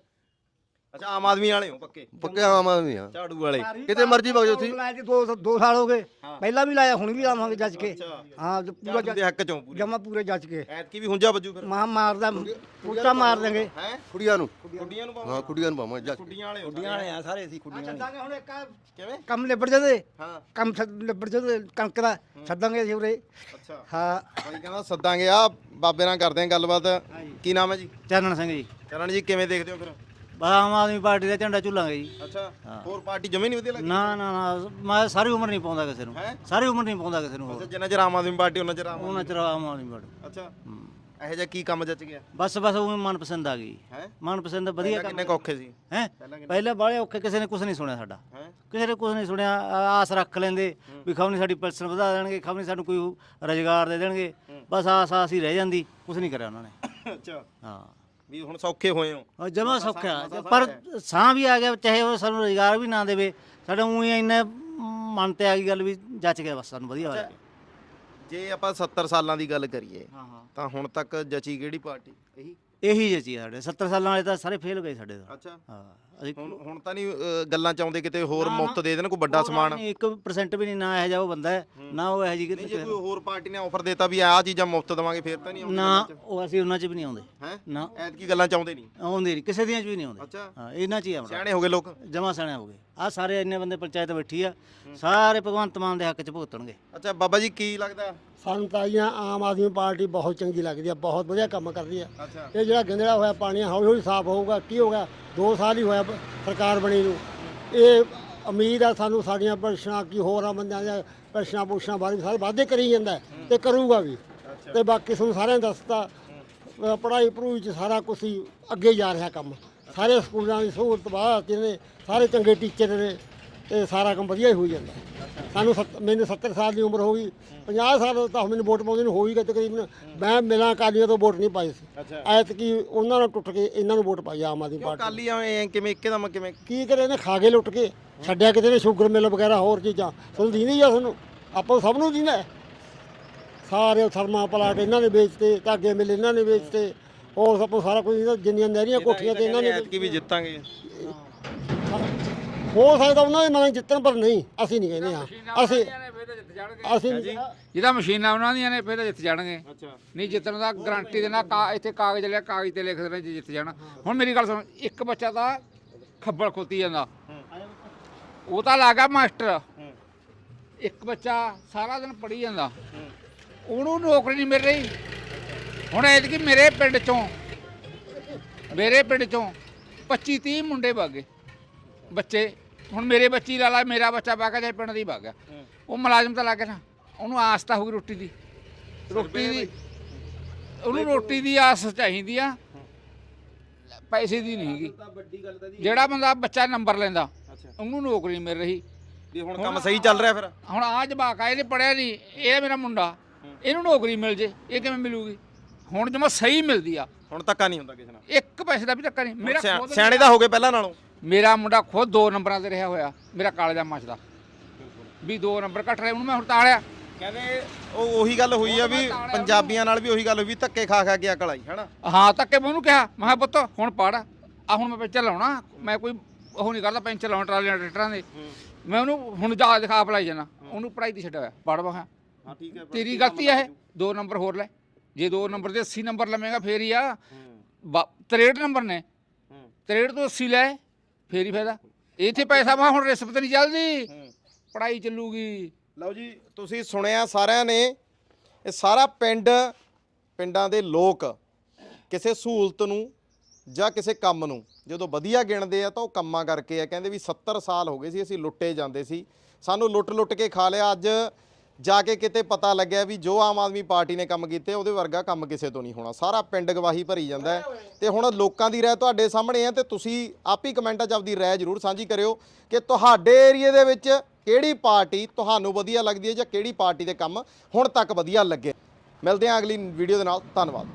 ਅੱਛਾ ਆਮ ਆਦਮੀ ਵਾਲੇ ਹੋ ਪੱਕੇ? ਪੱਕੇ ਆਮ ਆਦਮੀ ਆ। ਝਾੜੂ ਵਾਲੇ। ਕਿਤੇ ਮਰਜ਼ੀ ਵਗ ਜਾਓ ਤੁਸੀਂ। ਲਾਇਆ ਜੀ ਦੋ ਦੋ ਸਾਲ ਹੋ ਗਏ। ਪਹਿਲਾਂ ਵੀ ਲਾਇਆ ਹੁਣ ਵੀ ਲਾਵਾਂਗੇ ਜੱਜ ਕੇ। ਹਾਂ ਪੂਰਾ ਝਾੜੂ ਦੇ ਹੱਕ ਚੋਂ ਪੂਰੇ। ਜਮਾ ਪੂਰੇ ਜੱਜ ਕੇ। ਐਤਕੀ ਵੀ ਹੁੰਜਾ ਵੱਜੂ ਫਿਰ। ਮਾਂ ਮਾਰਦਾ ਪੁੱਟਾ ਮਾਰ ਦੇਂਗੇ ਹੈ? ਕੁੜੀਆਂ ਨੂੰ। ਕੁੱਡੀਆਂ ਨੂੰ ਹਾਂ ਕੁੜੀਆਂ ਨੂੰ ਪਾਵਾਂ ਜੱਜ ਕੁੱਡੀਆਂ ਵਾਲੇ ਕੁੜੀਆਂ ਵਾਲੇ ਆ ਸਾਰੇ ਅਸੀਂ ਕੁੜੀਆਂ ਵਾਲੇ। ਛੱਡਾਂਗੇ ਹੁਣ ਇੱਕ ਕਿਵੇਂ? ਕੰਮ ਨਿਬੜ ਜਦੇ। ਹਾਂ। ਕੰਮ ਨਿਬੜ ਜਦੇ ਕਣਕ ਦਾ ਛੱਡਾਂਗੇ ਅਸੀਂ ਉਰੇ। ਅੱਛਾ। ਹਾਂ। ਬਾਈ ਕਹਿੰਦਾ ਸੱਦਾਂਗੇ ਆ ਬਾਬੇ ਨਾਲ ਕਰਦੇ ਆਂ ਗੱਲਬਾਤ। ਕੀ ਨਾਮ ਹੈ ਜੀ? ਚਰਨ ਸਿੰਘ ਜੀ। ਚਰਨ ਜੀ ਕਿਵੇਂ ਦੇਖਦੇ ਹੋ ਫਿਰ? ਬਸ ਆਮ ਆਦਮੀ ਪਾਰਟੀ ਦਾ ਝੰਡਾ ਝੁੱਲਾਂਗੇ ਜੀ। ਅੱਛਾ ਹੋਰ ਪਾਰਟੀ ਜਮੇ ਨਹੀਂ ਵਧੀਆ ਲੱਗਦੀ? ਨਾ ਨਾ ਨਾ ਮੈਂ ਸਾਰੀ ਉਮਰ ਨਹੀਂ ਪਾਉਂਦਾ ਕਿਸੇ ਨੂੰ। ਹੈਂ? ਸਾਰੀ ਉਮਰ ਨਹੀਂ ਪਾਉਂਦਾ ਕਿਸੇ ਨੂੰ ਅੱਛਾ ਜਿੰਨਾ ਚਿਰ ਆਮ ਆਦਮੀ ਪਾਰਟੀ ਉਹਨਾਂ ਚਿਰ ਆਮ ਉਹਨਾਂ ਚਿਰ ਆਮ ਆਦਮੀ ਪਾਰਟੀ। ਅੱਛਾ ਇਹੋ ਜਿਹਾ ਕੀ ਕੰਮ ਜੱਜ ਗਿਆ? ਬਸ ਬਸ ਉਹ ਮਨਪਸੰਦ ਆ ਗਈ। ਹੈ? ਮਨਪਸੰਦ ਵਧੀਆ ਪਹਿਲਾਂ ਕਿੰਨੇ ਕੁ ਔਖੇ ਸੀ? ਹੈ? ਪਹਿਲਾਂ ਬਾਲੇ ਔਖੇ ਕਿਸੇ ਨੇ ਕੁਝ ਨਹੀਂ ਸੁਣਿਆ ਸਾਡਾ। ਹੈ? ਕਿਸੇ ਨੇ ਕੁਝ ਨਹੀਂ ਸੁਣਿਆ ਆ- ਆਸ ਰੱਖ ਲੈਂਦੇ ਵੀ ਖਬਰ ਸਾਡੀ ਪੈਨਸ਼ਨ ਵਧਾ ਦੇਣਗੇ ਖਬਰ ਸਾਨੂੰ ਕੋਈ ਰੋਜ਼ਗਾਰ ਦੇ ਦੇਣਗੇ। ਬਸ ਆਸ ਆਸ ਹੀ ਰਹਿ ਜਾਂਦੀ ਕੁਝ ਨਹੀਂ ਕਰਿਆ ਉਹਨਾਂ ਨੇ। ਅੱਛਾ। ਹਾਂ। ਵੀ ਹੁਣ ਸੌਖੇ ਹੋਏ ਹੋ। ਜਮਾ ਸੌਖਾ ਪਰ ਸਾਹ ਵੀ ਆ ਗਿਆ ਚਾਹੇ ਉਹ ਸਾਨੂੰ ਰੋਜ਼ਗਾਰ ਵੀ ਨਾ ਦੇਵੇ। ਸਾਡਾ ਉਹੀ ਇੰਨਾ ਮਨ ਤੇ ਆ ਗਈ ਗੱਲ ਵੀ ਜੱਚ ਗਿਆ ਬਸ ਸਾਨੂੰ ਵਧੀਆ ਹੋ ਗਿਆ ਜੇ ਆਪਾਂ 70 ਸਾਲਾਂ ਦੀ ਗੱਲ ਕਰੀਏ ਹਾਂ ਹਾਂ। ਤਾਂ ਹੁਣ ਤੱਕ ਜਚੀ ਕਿਹੜੀ ਪਾਰਟੀ? ਇਹੀ? ਇਹੀ ਜੱਚੀ ਸਾਡੇ। 70 ਸਾਲਾਂ ਵਾਲੇ ਤਾਂ ਸਾਰੇ ਫੇਲ ਗਏ ਸਾਡੇ ਤਾਂ। ਅੱਛਾ। ਹਾਂ। ਅਸੀਂ ਹੁਣ ਹੁਣ ਤਾਂ ਨਹੀਂ ਅ, ਗੱਲਾਂ ਚ ਆਉਂਦੇ ਕਿਤੇ ਹੋਰ ਮੁਫਤ ਦੇ ਦੇਣ ਕੋਈ ਵੱਡਾ ਸਮਾਨ। 1% ਵੀ ਨਹੀਂ ਨਾ ਇਹ ਜਾ ਉਹ ਬੰਦਾ ਹੈ, ਨਾ ਉਹ ਇਹ ਜੀ ਨਹੀਂ ਜੇ ਕੋਈ ਹੋਰ ਪਾਰਟੀ ਨੇ ਆਫਰ ਦੇਤਾ ਵੀ ਆਹ ਚੀਜ਼ਾਂ ਮੁਫਤ ਦਵਾਂਗੇ ਫੇਰ ਤਾਂ ਨਹੀਂ ਆਉਂਦੇ ਨਾ ਉਹ ਅਸੀਂ ਉਹਨਾਂ 'ਚ ਵੀ ਨਹੀਂ ਆਉਂਦੇ। ਹੈ? ਨਾ। ਐਤਕੀ ਗੱਲਾਂ ਚ ਆਉਂਦੇ ਨਹੀਂ। ਆਉਂਦੇ ਨਹੀਂ ਕਿਸੇ ਦੀਆਂ 'ਚ ਵੀ ਨਹੀਂ ਆਉਂਦੇ। ਅੱਛਾ। ਹਾਂ ਇਹਨਾਂ 'ਚ ਹੀ ਆਉਂਦਾ ਸਿਆਣੇ ਹੋ ਗਏ ਲੋਕ। ਜਮਾ ਸਿਆਣੇ ਹੋ ਗਏ। ਆ ਸਾਰੇ ਇੰਨੇ ਬੰਦੇ ਪੰਚਾਇਤ ਬੈਠੀ ਆ ਸਾਰੇ ਭਗਵੰਤ ਮਾਨ ਦੇ ਹੱਕ 'ਚ ਭੁਗਤਣਗੇ। ਅੱਛਾ ਬਾਬਾ ਜੀ ਕੀ ਲੱਗਦਾ? ਸਾਨੂੰ ਤਾਂ ਜੀ ਆਮ ਆਦਮੀ ਪਾਰਟੀ ਬਹੁਤ ਚੰਗੀ ਲੱਗਦੀ ਹੈ ਬਹੁਤ ਵਧੀਆ ਕੰਮ ਕਰਦੀ ਹੈ ਅੱਛਾ। ਇਹ ਜਿਹੜਾ ਗੰਦਲਾ ਹੋਇਆ ਪਾਣੀ ਹੌਲੀ ਹੌਲੀ ਸਾਫ਼ ਹੋਊਗਾ ਕੀ ਹੋਗਾ 2 ਸਾਲ ਹੀ ਹੋਇਆ ਸਰਕਾਰ ਬਣੀ ਨੂੰ। ਇਹ ਉਮੀਦ ਆ ਸਾਨੂੰ ਸਾਡੀਆਂ ਪੈਨਸ਼ਨਾਂ ਕੀ ਹੋਰ ਆ ਬੰਦਿਆਂ ਦੀਆਂ ਪੈਨਸ਼ਨਾਂ ਪੂਸ਼ਨਾਂ ਬਾਰੇ ਵੀ ਸਾਰੇ ਵਾਅਦੇ ਕਰੀ ਜਾਂਦਾ ਹੈ ਤੇ ਕਰੂਗਾ ਵੀ। ਤੇ ਬਾਕੀ ਤੁਹਾਨੂੰ ਸਾਰਿਆਂ ਨੂੰ ਦੱਸਤਾ ਅ, ਪੜ੍ਹਾਈ ਪੜੂਈ ਚ ਸਾਰਾ ਕੁਝ ਹੀ ਅੱਗੇ ਜਾ ਰਿਹਾ ਕੰਮ। ਸਾਰੇ ਸਕੂਲਾਂ ਦੀ ਸਹੂਲਤ ਬਾਹਰ ਨੇ ਸਾਰੇ ਚੰਗੇ ਟੀਚਰ ਨੇ। ਤੇ ਸਾਰਾ ਕੰਮ ਵਧੀਆ ਹੀ ਹੋਈ ਜਾਂਦਾ। ਸਾਨੂੰ ਸੱਤ- ਮੈਨੂੰ 70 ਸਾਲ ਦੀ ਉਮਰ ਹੋ ਗਈ। 50 ਸਾਲ ਤਾਂ ਮੈਨੂੰ ਵੋਟ ਪਾਉਂਦੇ ਨੂੰ ਹੋ ਹੀ ਗਏ ਤਕਰੀਬਨ। ਮੈਂ ਮਿਲਾਂ ਅਕਾਲੀਆਂ ਤੋਂ ਵੋਟ ਨਹੀਂ ਪਾਈ ਸੀ। ਐਤਕੀ ਉਹਨਾਂ ਨੂੰ ਟੁੱਟ ਕੇ ਇਹਨਾਂ ਨੂੰ ਵੋਟ ਪਾਈ ਆਮ ਆਦਮੀ ਪਾਰਟੀ ਕਾਲੀ ਐ ਕਿਵੇਂ ਇੱਕਦਮ ਕਿਵੇਂ? ਕੀ ਕਰੇ ਨੇ ਖਾ ਕੇ ਲੁੱਟ ਕੇ ਛੱਡਿਆ ਕਿਤੇ ਨੇ ਸ਼ੂਗਰ ਮਿਲ ਵਗੈਰਾ ਹੋਰ ਚੀਜ਼ਾਂ। ਤੁਹਾਨੂੰ ਦੀਦੀ ਆ ਤੁਹਾਨੂੰ ਆਪਾਂ ਨੂੰ ਸਭ ਨੂੰ ਦੀਦਾ ਸਾਰੇ ਥਰਮਾ ਪਲਾਟ ਇਹਨਾਂ ਨੇ ਵੇਚਤੇ ਧਾਗੇ ਮਿਲ ਇਹਨਾਂ ਨੇ ਵੇਚਤੇ। ਹੋਰ ਸਭ ਸਾਰਾ ਕੁਝ ਇਹਨਾਂ ਜਿੰਨੀਆਂ ਨਹਿਰੀਆਂ ਕੋਠੀਆਂ ਤੇ ਇਹਨਾਂ ਨੇ ਐਤਕੀ ਵੀ ਜਿੱਤਾਂਗੇ। ਹੋ ਸਕਦਾ ਉਹਨਾਂ ਦੇ ਮਨ ਜਿੱਤਣ ਪਰ ਨਹੀਂ ਅਸੀਂ ਨਹੀਂ ਕਹਿੰਦੇ ਹਾਂ। ਅਸੀਂ ਅਸੀਂ ਜਿਹਦਾ ਮਸ਼ੀਨਾਂ ਉਹਨਾਂ ਦੀਆਂ ਨੇ ਫਿਰ ਤਾਂ ਜਿੱਤ ਜਾਣਗੇ। ਅੱਛਾ। ਨਹੀਂ ਜਿੱਤਣ ਦਾ ਗਾਰੰਟੀ ਦੇਣਾ ਕਾ ਇੱਥੇ ਕਾਗਜ਼ ਲਿਆ ਕਾਗਜ਼ ਤੇ ਲਿਖ ਦੇਣਾ ਜੀ ਜਿੱਤ ਜਾਣਾ। ਹੁਣ ਮੇਰੀ ਗੱਲ ਸੁਣ ਇੱਕ ਬੱਚਾ ਤਾਂ ਖੱਬਲ ਖੋਤੀ ਜਾਂਦਾ। ਉਹ ਤਾਂ ਲੱਗਾ ਮਾਸਟਰ। ਇੱਕ ਬੱਚਾ ਸਾਰਾ ਦਿਨ ਪੜੀ ਜਾਂਦਾ। ਉਹਨੂੰ ਨੌਕਰੀ ਨਹੀਂ ਮਿਲ ਰਹੀ। ਹੁਣ ਐਤਕੀ ਮੇਰੇ ਪਿੰਡ ਚੋਂ ਮੇਰੇ ਪਿੰਡ ਚੋਂ 25 30 ਮੁੰਡੇ ਵਗੇ ਬੱਚੇ ਹੁਣ ਮੇਰੇ ਬੱਚੀ ਲਾ ਲਾ ਮੇਰਾ ਬੱਚਾ ਵਗ ਗਿਆ ਚਾਹੇ ਪਿੰਡ ਦੀ ਵਗ ਗਿਆ। ਉਹ ਮੁਲਾਜ਼ਮ ਤਾਂ ਲੱਗ ਨਾ। ਉਹਨੂੰ ਆਸ ਤਾਂ ਹੋਊਗੀ ਰੋਟੀ ਦੀ। ਰੋਟੀ ਦੀ ਉਹਨੂੰ ਰੋਟੀ ਦੀ ਆਸ ਚਾਹੀਦੀ ਆ। ਪੈਸੇ ਦੀ ਨਹੀਂ ਹੈਗੀ। ਜਿਹੜਾ ਬੰਦਾ ਬੱਚਾ ਨੰਬਰ ਲੈਂਦਾ ਉਹਨੂੰ ਨੌਕਰੀ ਮਿਲ ਰਹੀ। ਵੀ ਹੁਣ ਕੰਮ ਸਹੀ ਚੱਲ ਰਿਹਾ ਫਿਰ। ਹੁਣ ਆ ਜਵਾਕ ਆ ਇਹਨੇ ਪੜਿਆ ਨਹੀਂ। ਇਹ ਮੇਰਾ ਮੁੰਡਾ। ਇਹਨੂੰ ਨੌਕਰੀ ਮਿਲ ਜੇ ਇਹ ਕਿਵੇਂ ਮਿਲੂਗੀ? ਹੁਣ ਜਮਾ ਸਹੀ ਮਿਲਦੀ ਆ। ਹੁਣ ਧੱਕਾ ਨਹੀਂ ਹੁੰਦਾ ਕਿਸੇ ਨਾਲ। ਇੱਕ ਪੈਸੇ ਦਾ ਵੀ ਧੱਕਾ ਨਹੀਂ। ਮੇਰਾ ਸਿਆਣੇ ਤਾਂ ਹੋ ਗਏ ਪਹਿਲਾਂ ਨਾਲੋਂ। ਮੇਰਾ ਮੁੰਡਾ ਖੁਦ ਦੋ ਨੰਬਰਾਂ ਤੇ ਰਿਹਾ ਹੋਇਆ ਮੇਰਾ ਕਾਲਜਾ ਮੱਚਦਾ ਵੀ ਦੋ ਨੰਬਰ ਘੱਟ ਰਹੇ ਉਹਨੂੰ ਮੈਂ ਹੁਣ ਤਾਲਿਆ। ਕਹਿੰਦੇ ਉਹ ਉਹੀ ਗੱਲ ਹੋਈ ਆ ਵੀ ਪੰਜਾਬੀਆਂ ਨਾਲ ਵੀ ਉਹੀ ਗੱਲ ਹੋਈ ਵੀ ਧੱਕੇ ਖਾ ਖਾ ਕੇ ਅਕਲ ਆਈ ਹੈਨਾ? ਹਾਂ ਧੱਕੇ ਮੈਂ ਉਹਨੂੰ ਕਿਹਾ ਮੈਂ ਕਿਹਾ ਪੁੱਤ ਹੁਣ ਪੜ ਆ ਹੁਣ ਮੈਂ ਪੈਂਚਰ ਲਾਉਣਾ ਮੈਂ ਕੋਈ ਉਹ ਨਹੀਂ ਕਰਦਾ ਪੈਂਚਰ ਲਾਉਣ ਟਰਾਲੀਆਂ ਟਰੈਕਟਰਾਂ ਦੇ। ਮੈਂ ਉਹਨੂੰ ਹੁਣ ਜਾ ਦਿਖਾ ਪਲਾਈ ਜਾਣਾ ਉਹਨੂੰ ਪੜਾਈ ਦੀ ਛੱਡਿਆ ਪੜ ਵਾ ਹਾਂ ਠੀਕ ਹੈ ਤੇਰੀ ਗਲਤੀ ਆ ਇਹ ਦੋ ਨੰਬਰ ਹੋਰ ਲੈ। ਜੇ ਦੋ ਨੰਬਰ ਦੇ 80 ਨੰਬਰ ਲਵੇਂਗਾ ਫੇਰ ਹੀ ਆ। ਬਾ- 63 ਨੰਬਰ ਨੇ। 63 ਤੋਂ 80 ਲੈ। ਫੇਰ ਹੀ ਫਾਇਦਾ। ਇੱਥੇ ਪੈਸਾ ਵਾ ਹੁਣ ਰਿਸ਼ਵਤ ਨਹੀਂ ਚੱਲਦੀ। ਪੜਾਈ ਚੱਲੂਗੀ। ਲਓ ਜੀ ਤੁਸੀਂ ਸੁਣਿਆ ਸਾਰਿਆਂ ਨੇ ਇਹ ਸਾਰਾ ਪਿੰਡ ਪਿੰਡਾਂ ਦੇ ਲੋਕ ਕਿਸੇ ਸਹੂਲਤ ਨੂੰ ਜਾਂ ਕਿਸੇ ਕੰਮ ਨੂੰ ਜਦੋਂ ਵਧੀਆ ਗਿਣਦੇ ਆ ਤਾਂ ਉਹ ਕੰਮਾਂ ਕਰਕੇ ਆ। ਕਹਿੰਦੇ ਵੀ 70 ਸਾਲ ਹੋ ਗਏ ਸੀ ਅਸੀਂ ਲੁੱਟੇ ਜਾਂਦੇ ਸੀ। ਸਾਨੂੰ ਲੁੱਟ ਲੁੱਟ ਕੇ ਖਾ ਲਿਆ। ਅੱਜ ਜਾ ਕੇ ਕਿਤੇ ਪਤਾ ਲੱਗਿਆ ਵੀ ਜੋ ਆਮ ਆਦਮੀ ਪਾਰਟੀ ਨੇ ਕੰਮ ਕੀਤੇ, ਉਹਦੇ ਵਰਗਾ ਕੰਮ ਕਿਸੇ ਤੋਂ ਨਹੀਂ ਹੋਣਾ। ਸਾਰਾ ਪਿੰਡ ਗਵਾਹੀ ਭਰੀ ਜਾਂਦਾ ਹੈ। ਤੇ ਹੁਣ ਲੋਕਾਂ ਦੀ ਰਾਏ ਤੁਹਾਡੇ ਸਾਹਮਣੇ ਹੈ ਤੇ ਤੁਸੀਂ ਆਪ ਹੀ ਕਮੈਂਟਾਂ 'ਚ ਆਪਦੀ ਰਾਏ ਜ਼ਰੂਰ ਸਾਂਝੀ ਕਰਿਓ ਕਿ ਤੁਹਾਡੇ ਏਰੀਏ ਦੇ ਵਿੱਚ ਕਿਹੜੀ ਪਾਰਟੀ ਤੁਹਾਨੂੰ ਵਧੀਆ ਲੱਗਦੀ ਹੈ ਜਾਂ ਕਿਹੜੀ ਪਾਰਟੀ ਦੇ ਕੰਮ ਹੁਣ ਤੱਕ ਵਧੀਆ ਲੱਗੇ। ਮਿਲਦੇ ਹਾਂ ਅਗਲੀ ਵੀਡੀਓ ਦੇ ਨਾਲ। ਧੰਨਵਾਦ।